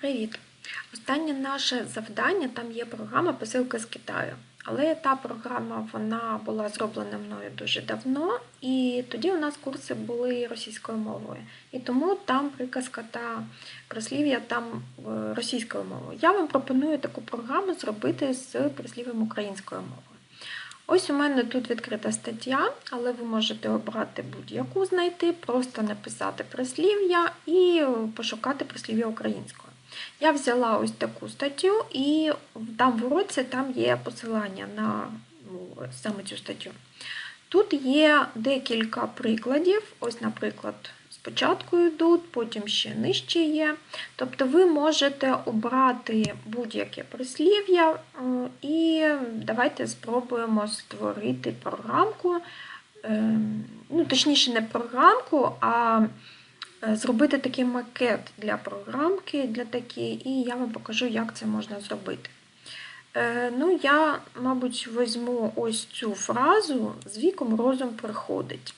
Привіт! Останнє наше завдання там є програма посилки з Китаю. Але та програма вона була зроблена мною дуже давно, і тоді у нас курси були російською мовою. І тому там приказка та прислів'я там е, російською мовою. Я вам пропоную таку програму зробити з прислів'ям українською мовою. Ось у мене тут відкрита стаття, але ви можете обрати будь-яку знайти, просто написати прислів'я і пошукати прислів'я українською. Я взяла ось таку статтю, і там в уроці там є посилання на ну, саме цю статтю. Тут є декілька прикладів. Ось, наприклад, спочатку йдуть, потім ще нижче є. Тобто ви можете обрати будь-яке прислів'я, е, і давайте спробуємо створити програмку, е, ну, точніше, не програмку, а зробити такий макет для програмки, для такі, і я вам покажу, як це можна зробити. Е, ну, Я, мабуть, візьму ось цю фразу з віком розум приходить.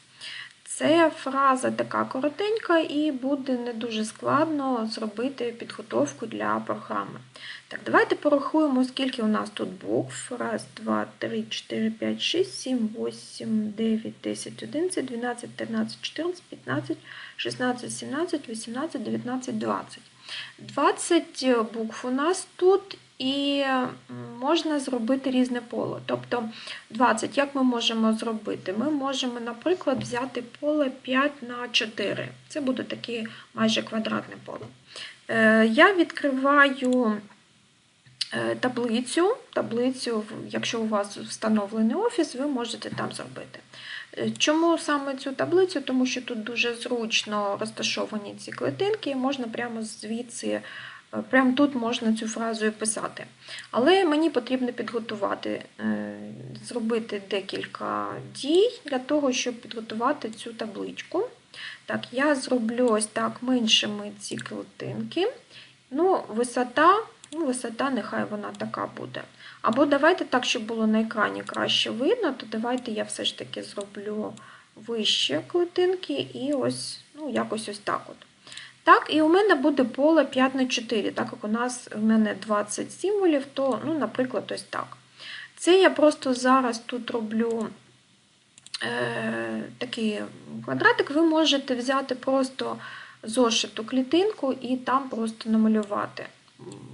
Це фраза така коротенька, і буде не дуже складно зробити підготовку для програми. Так, давайте порахуємо, скільки у нас тут букв. Раз, два, три, чотири, п'ять, шість, сім, восім, дев'ять, десять, одинадцять, дванадцять, тринадцять, чотирнадцять, п'ятнадцять, шістнадцять, сімнадцять, вісімнадцять, дев'ятнадцять, двадцять. Двадцять букв у нас тут. І можна зробити різне поле. Тобто 20, як ми можемо зробити? Ми можемо, наприклад, взяти поле 5 на 4. Це буде таке майже квадратне поле. Е, я відкриваю е, таблицю. Таблицю, якщо у вас встановлений офіс, ви можете там зробити. Е, чому саме цю таблицю? Тому що тут дуже зручно розташовані ці клетинки, і можна прямо звідси Прямо тут можна цю фразу і писати. Але мені потрібно підготувати, е, зробити декілька дій для того, щоб підготувати цю табличку. Так, Я зроблю ось так меншими ці клетинки. Ну, Висота, ну, висота, нехай вона така буде. Або давайте так, щоб було на екрані краще видно, то давайте я все ж таки зроблю вище клетинки і ось, ну, якось ось так от. Так, і у мене буде поле 5 на 4, так як у нас у мене 20 символів, то, ну, наприклад, ось так. Це я просто зараз тут роблю е, такий квадратик, ви можете взяти просто зошиту клітинку і там просто намалювати.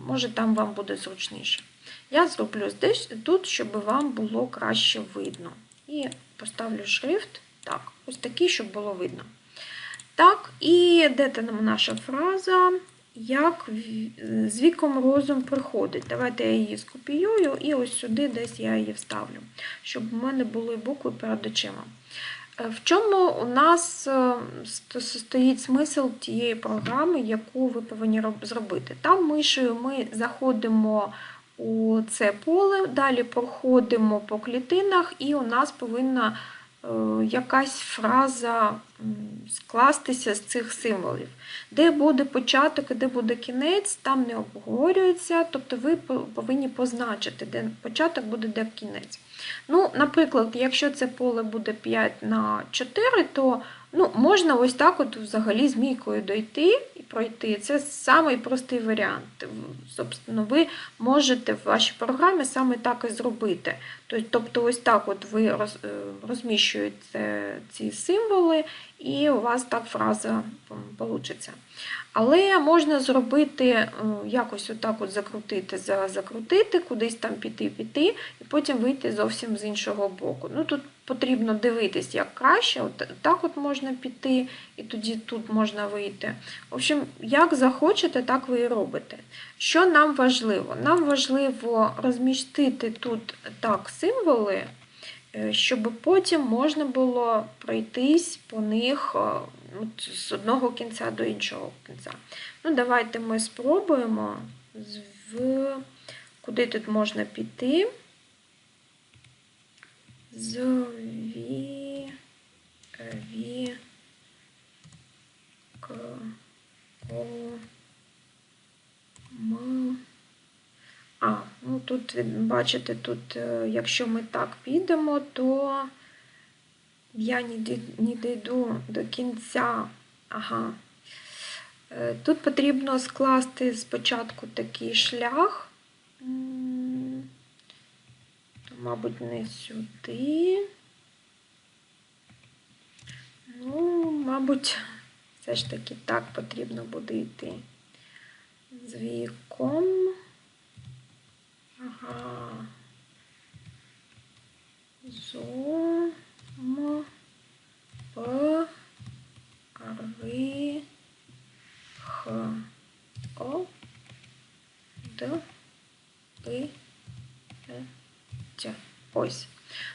Може, там вам буде зручніше. Я зроблю здесь, тут, щоб вам було краще видно. І поставлю шрифт, так, ось такий, щоб було видно. Так, і де там наша фраза? Як з віком розум приходить. Давайте я її скопіюю і ось сюди десь я її вставлю, щоб у мене були букви перед очима. Е, в чому у нас е, стоїть смисл тієї програми, яку ви повинні зробити? Там мишею ми заходимо у це поле, далі проходимо по клітинах, і у нас повинна якась фраза скластися з цих символів. Де буде початок і де буде кінець, там не обговорюється, тобто ви повинні позначити, де початок буде, де кінець. Ну, Наприклад, якщо це поле буде 5 на 4, то ну, можна ось так от взагалі змійкою дойти пройти. Це самий простий варіант. Собственно, ви можете в вашій програмі саме так і зробити. Тобто, ось так от ви е, розміщуєте ці символи, і у вас так фраза вийде. Але можна зробити, е, якось отак от закрутити, закрутити, кудись там піти, піти, і потім вийти зовсім з іншого боку. Ну Тут потрібно дивитись, як краще. От Так от можна піти, і тоді тут можна вийти. В общем, як захочете, так ви і робите. Що нам важливо? Нам важливо розмістити тут так символи. Е, щоб потім можна було пройтись по них е, з одного кінця до іншого кінця. Ну, Давайте ми спробуємо, куди тут можна піти. З ві, ві, к. А, ну тут, бачите, тут, е, якщо ми так підемо, то я не дійду до кінця. Ага. Е, Тут потрібно скласти спочатку такий шлях. М, То, мабуть, не сюди. Ну, мабуть, все ж таки так потрібно буде йти з віком. Ага. Зо, м, Ось.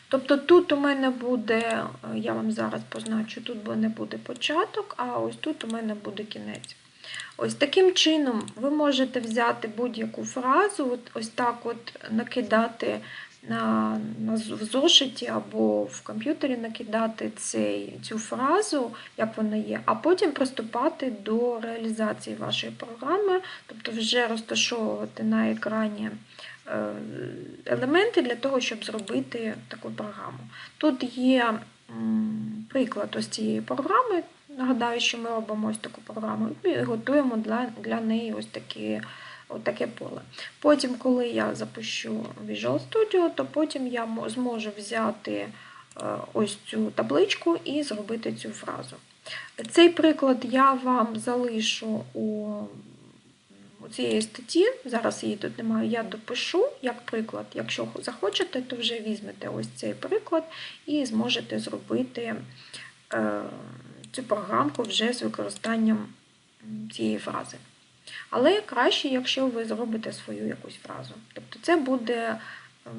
Тобто тут у мене буде, е, я вам зараз позначу, тут не буде початок, а ось тут у мене буде кінець. Ось таким чином ви можете взяти будь-яку фразу, от, ось так от накидати на, на в зошиті або в комп'ютері накидати цей, цю фразу, як вона є, а потім приступати до реалізації вашої програми, тобто вже розташовувати на екрані е, елементи для того, щоб зробити таку програму. Тут є приклад ось цієї програми. Нагадаю, що ми робимо ось таку програму і готуємо для, для неї ось такі, ось таке поле. Потім, коли я запущу Visual Studio, то потім я зможу взяти е, ось цю табличку і зробити цю фразу. Цей приклад я вам залишу у у цієї статті, зараз її тут немає, я допишу як приклад. Якщо захочете, то вже візьмете ось цей приклад і зможете зробити е, цю програмку вже з використанням цієї фрази. Але краще, якщо ви зробите свою якусь фразу. Тобто це буде е,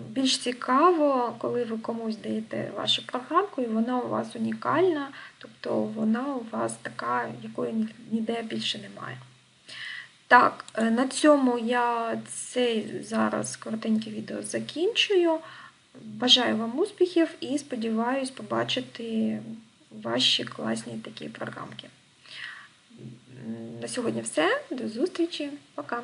більш цікаво, коли ви комусь даєте вашу програмку, і вона у вас унікальна, тобто вона у вас така, якої ніде більше немає. Так, е, на цьому я цей зараз коротеньке відео закінчую. Бажаю вам успіхів і сподіваюсь побачити ваші класні такі програмки. На сьогодні все. До зустрічі. Пока.